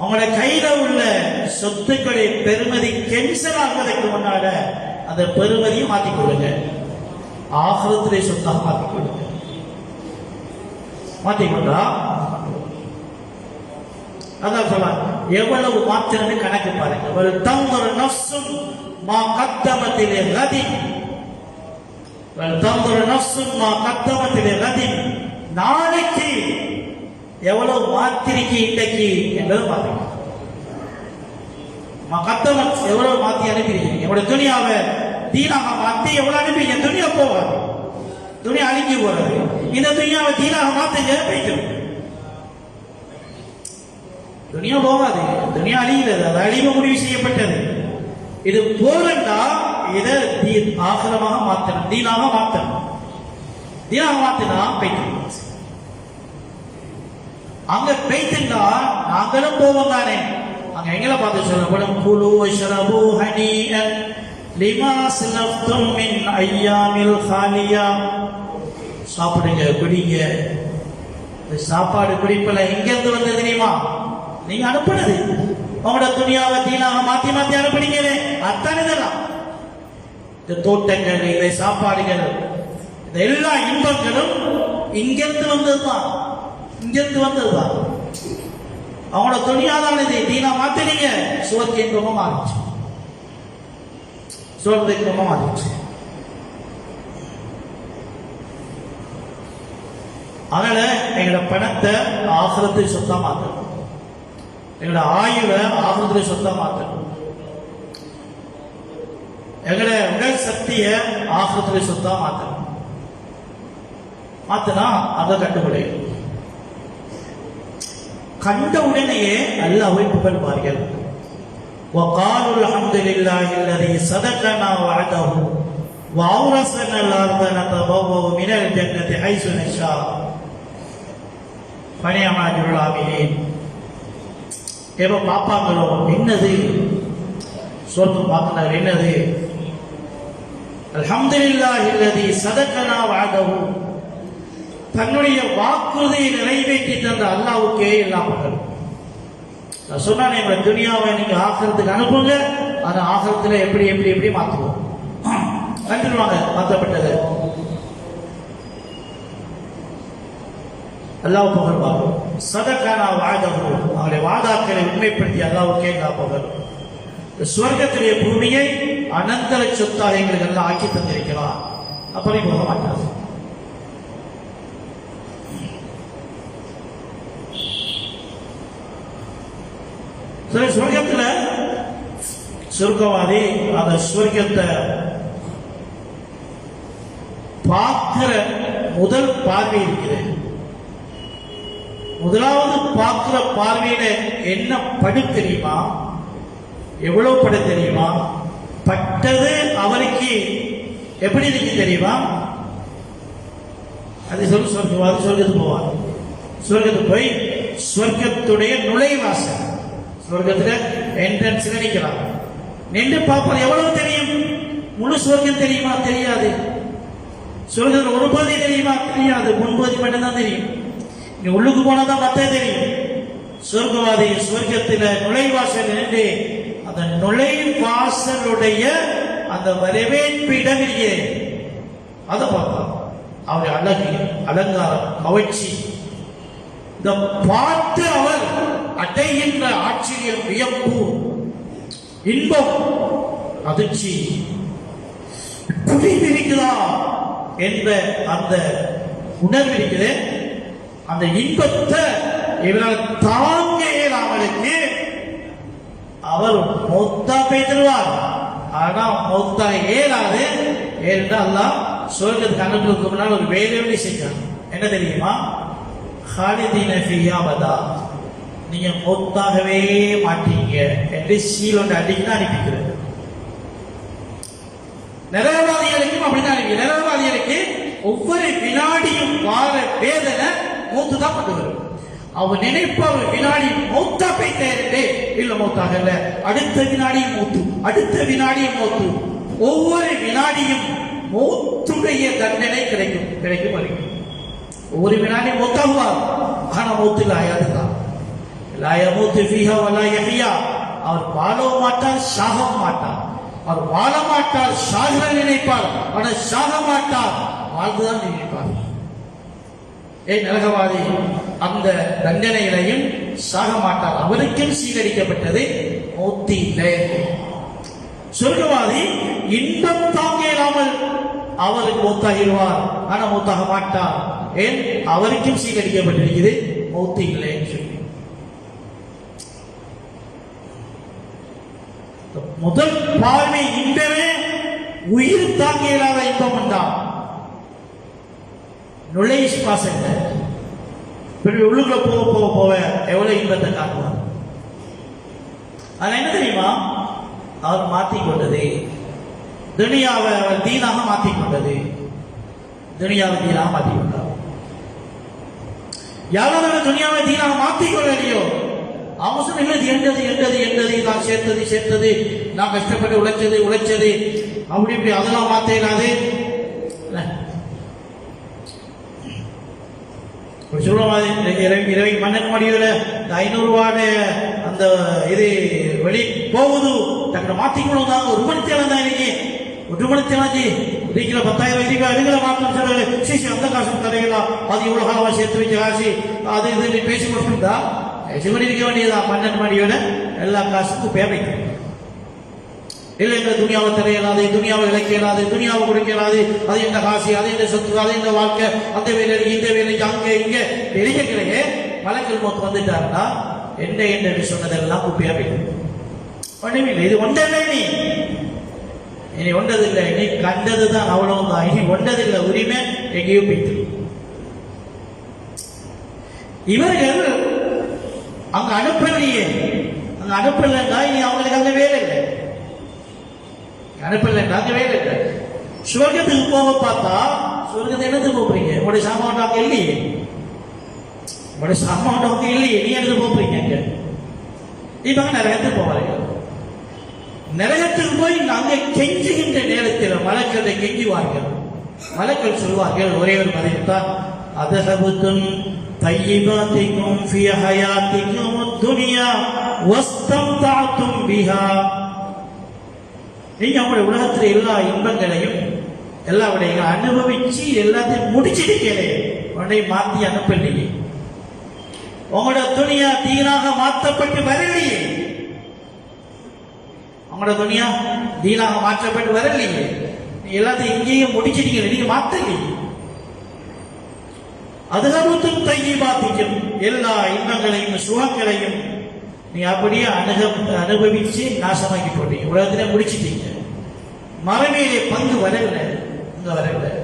அவங்களோட கையில உள்ள சொத்துக்களை பெருமதி கென்சல் ஆகுவதற்கு முன்னால அந்த பெருமதியை மாற்றிக் கொள்ளுங்க. ஆகிரத்திலே சொத்தாக மாற்றிக் கொள்ளுங்க. மாற்றிக்கொண்டா அதான் சொல்லலாம் எவ்வளவு மாத்திரமே கணக்கு பாருங்க. ஒரு தந்தொரு நஃப்சும் மா கத்தமத்திலே ரதி. ஒரு தந்தொரு நஃப்சும் மா கத்தமத்திலே ரதி. நாளைக்கு எவ்வளவு மாத்திருக்கு இன்றைக்கு என்பதை பாருங்க கத்தவன் எவ்வளவு மாத்தி அனுப்பியிருக்கீங்க. எவ்வளவு துணியாவை தீனாக மாத்தி எவ்வளவு அனுப்பிங்க துணியா போகாது துணி அழுங்கி போறது. இந்த துணியாவை தீனாக மாத்துங்க போய்க்கும் துணியா போகாது. துணியா அழிகிறது. அது அழிவு முடிவு செய்யப்பட்டது. இது போகண்டா இதை தீ ஆகரமாக மாத்தணும். தீனாக மாத்தணும். தீனாக மாத்தினா பெய்க்கணும் அங்க பெய்த்துண்டா நாங்களும் போவோம் தானே அங்க எங்களை பார்த்து சொல்லப்படும் குழு ஷரபு ஹனீஅன் லிமா சிலப்தும் மின் ஐயாமில் ஹாலியா. சாப்பிடுங்க குடிங்க. சாப்பாடு குடிப்பில் எங்க இருந்து வந்தது தெரியுமா? நீங்க அனுப்புனது. உங்களோட துணியாவை தீனாக மாத்தி மாத்தி அனுப்புனீங்களே. அத்தனை இதெல்லாம். இந்த தோட்டங்கள் இந்த சாப்பாடுகள் இந்த எல்லா இன்பங்களும் இங்கிருந்து வந்ததுதான். இங்கிருந்து வந்ததுதான் அவங்களோட துணியாதான் இது. தீனா மாத்தினீங்க. சுவர்க்க ரொம்ப மாறிச்சு சுவர்க்க ரொம்ப மாறிச்சு அதனால எங்களோட பணத்தை ஆசிரத்தை சொத்தா மாத்தணும். எங்களோட ஆயுளை ஆகிரத்தை சொத்தா மாத்தணும். எங்களோட உடல் சக்தியை ஆகிரத்துல சொத்தா மாத்தணும். மாத்தினா அதை கட்டுப்படையும் கண்ட உடனேயே அல்லாஹ்வை புகழ்வார்கள் وقالوا الحمد لله الذي صدقنا وعده وأورثنا الأرض نتبوأ من الجنة حيث نشاء فنعم أجر العاملين எப்போ பார்ப்பாங்களோ என்னது சொர்க்கம் பார்க்கிறார் என்னது அல்ஹம்துலில்லாஹி அல்லதி சதக்கனா வஅதஹு தன்னுடைய வாக்குறுதியை நிறைவேற்றி தந்த அல்லாவுக்கே இல்லாமல் புகழ் நான் சொன்னானே எங்களை துனியாவை நீங்க ஆகிறதுக்கு அனுப்புங்க. அந்த ஆகிறதுல எப்படி எப்படி எப்படி மாத்துவோம்? கண்டுருவாங்க மாற்றப்பட்டது. அல்லாஹ் புகழ்வார் சதக்கான வாதகு அவருடைய வாதாக்களை உண்மைப்படுத்தி அல்லாவுக்கே எல்லா புகழ் சுவர்க்கத்திலே பூமியை அனந்தர சொத்தாக எங்களுக்கு எல்லாம் ஆக்கி தந்திருக்கிறார். அப்படி போக மாட்டார் சரி சுவர்க்கத்துல சுருக்கவாதி அந்த சுவர்க்கத்தை பார்க்கிற முதல் பார்வை இருக்கிறது முதலாவது பார்க்கிற பார்வையில என்ன படு தெரியுமா? எவ்வளவு படு தெரியுமா? பட்டது அவருக்கு எப்படி இருக்கு தெரியுமா? அது சொல்லு சொர்க்கவாதி சொர்க்கத்துக்கு போவார். சொர்க்கத்துக்கு போய் சொர்க்கத்துடைய நுழைவாசல். சொர்க்கத்துல என்ட்ரன்ஸ்ல நினைக்கலாம் நின்று பார்ப்பது எவ்வளவு தெரியும்? முழு சொர்க்கம் தெரியுமா? தெரியாது. சொர்க்கத்தில் ஒரு பகுதி தெரியுமா? தெரியாது. முன்பகுதி மட்டும்தான் தெரியும். நீ உள்ளுக்கு போனாதான் மத்த தெரியும். சொர்க்கவாதி சொர்க்கத்தில் நுழைவாசல் நின்று அந்த நுழைவாசலுடைய அந்த வரவேற்பிடம் இருக்கிறேன் அதை பார்க்கலாம் அவருடைய அழகு அலங்காரம் கவர்ச்சி. இந்த பார்த்து அவர் அடைகின்ற ஆச்சரியம் வியப்பு இன்பம் அதிர்ச்சி. புரிந்திருக்கிறா என்ற அந்த உணர்வு இருக்கிறது அந்த இன்பத்தை இவரால் தாங்க இயலாமலுக்கு அவர் மொத்தா பெய்திருவார் ஆனா மொத்தா ஏறாது ஏறிட்டு அல்லாஹ் சொர்க்கத்துக்கு அனுப்புறதுக்கு முன்னால் ஒரு வேலை வேலை செஞ்சாங்க என்ன தெரியுமா? ஹாலிதீன ஃபியாபதா. நீங்க மொத்தாகவே மாட்டீங்க. என்று சீலொண்டு அடிக்கணும் அனுப்பிக்கிறது நிரவாதிகளுக்கும் அப்படிதான் அனுப்பி நிரவாதிகளுக்கு ஒவ்வொரு வினாடியும் வார வேதனை மூத்து தான் கொண்டு வரும். அவன் நினைப்ப ஒரு வினாடி மூத்தா போயிட்டே இல்ல மூத்தாக இல்ல. அடுத்த வினாடியும் மூத்து. அடுத்த வினாடியும் மூத்து. ஒவ்வொரு வினாடியும் மூத்துடைய தண்டனை கிடைக்கும். கிடைக்கும் வருகிறது ஒரு வினாடி மூத்தாகுவார் ஆனா மூத்து ஆயாது தான் லா யமூத்து ஃபீஹா வலா யஹியா அவர் வாழவும் மாட்டார் சாகவும் மாட்டார் அவர் வாழ மாட்டார் சாக நினைப்பார் ஆனால் சாக மாட்டார் வாழ்ந்துதான் நினைப்பார் ஏன் நரகவாதி அந்த தண்டனையிலையும் சாக மாட்டார் அவருக்கும் சீகரிக்கப்பட்டது மௌத்தி இல்லை சொர்க்கவாதி இன்பம் தாங்க இல்லாமல் அவருக்கு மூத்தாகிடுவார் ஆனா மூத்தாக மாட்டார் ஏன்? அவருக்கும் சீகரிக்கப்பட்டிருக்குது. மௌத்தி இல்லை சொல்லி. முதல் பார்வை இன்பமே உயிர் தாங்க இயலாத இன்பம் தான் நுழைய சுவாசங்க பிறகு உள்ளுக்குள்ள போக போக போக எவ்வளவு இன்பத்தை காட்டுவார் அது என்ன தெரியுமா? அவர் மாற்றிக் கொண்டது. துனியாவை அவர் தீனாக மாற்றிக் கொண்டது துனியாவை தீனாக மாற்றிக் கொண்டார் யாராவது துனியாவை தீனாக மாற்றிக் கொள்ளலையோ அவங்க இல்லை என்றது என்றது என்றது நான் சேர்த்தது சேர்த்தது. நான் கஷ்டப்பட்டு உழைச்சது உழைச்சது. அப்படி இப்படி அதெல்லாம் மாற்ற இயலாது இல்ல. ஒரு இரவி இரவி மன்னன் மடியில் இந்த ஐநூறுவாட அந்த இது வெளி போகுது. டக்குனு மாற்றிக்கணும் தான் ஒரு மணி தேவை தான் இன்னைக்கு. ஒரு மணி பத்தாயிரம் இதுக்கு அதுகளை மாற்றம் சொல்லு சீசி அந்த காசு தரையலாம் அது இவ்வளோ காலமாக சேர்த்து வச்ச காசு. அது இது பேசி கொடுத்துருந்தா சிவன் இருக்க வேண்டியதான் பன்னெண்டு மணியோட எல்லா காசுக்கும் பேமைக்கு இல்லை இந்த துணியாவை திரையலாது துணியாவை இழைக்க துணியாவை கொடுக்கலாது. அது இந்த காசு அது இந்த சொத்து அது இந்த வாழ்க்கை? அந்த வேலைக்கு இந்த வேலைக்கு அங்க இங்கே. வெளியே வழக்கில் மொத்தம் வந்துட்டாருன்னா என்ன என்ன சொன்னதெல்லாம் குப்பையா போயிடும் இது ஒன்றே நீ இனி ஒன்றதில்லை நீ கண்டதுதான் அவ்வளவுதான். இனி ஒன்றதில்லை உரிமை எங்கேயோ போயிட்டு இவர்கள் அங்க அனுப்பலையே. அங்க அனுப்பலைன்னா இனி அவங்களுக்கு அங்க வேலை இல்லை. அனுப்பலைன்னா அங்க வேலை இல்லை. சுவர்க்கத்துக்கு போக பார்த்தா சுவர்க்கத்தை என்னது போறீங்க? உங்களுடைய சாமான் அங்க இல்லையே. உங்களுடைய சாமான் அங்க இல்லையே. நீ எடுத்து போறீங்க அங்க. இப்ப இடத்துக்கு போவாங்க நரகத்துக்கு போய் அங்கே கெஞ்சுகின்ற நேரத்தில் மலக்களை கெஞ்சுவார்கள் மலக்கள் சொல்வார்கள் ஒரே ஒரு மதிப்புதான் அதஹபுத்தும் طيباتكم في حياتكم الدنيا واستمتعتم بها நீங்க உங்களுடைய உலகத்துல எல்லா இன்பங்களையும் எல்லா விடையும் அனுபவிச்சு எல்லாத்தையும் முடிச்சிருக்கீங்களே உடனே மாத்தி அனுப்பலையே உங்களோட துணியா தீனாக மாற்றப்பட்டு வரலையே உங்களோட துணியா தீனாக மாற்றப்பட்டு வரலையே. நீ எல்லாத்தையும் இங்கேயும் முடிச்சிட்டீங்க நீங்க மாத்தலையே. தையை பாத்திக்கும் எல்லா இன்பங்களையும் சுகங்களையும் நீ அப்படியே அனுக அனுபவிச்சு நாசமாக்கி போட்டீங்க. உலகத்திலே முடிச்சிட்டீங்க. மரமேலே பங்கு வரவில்லை இங்க வரவில்லை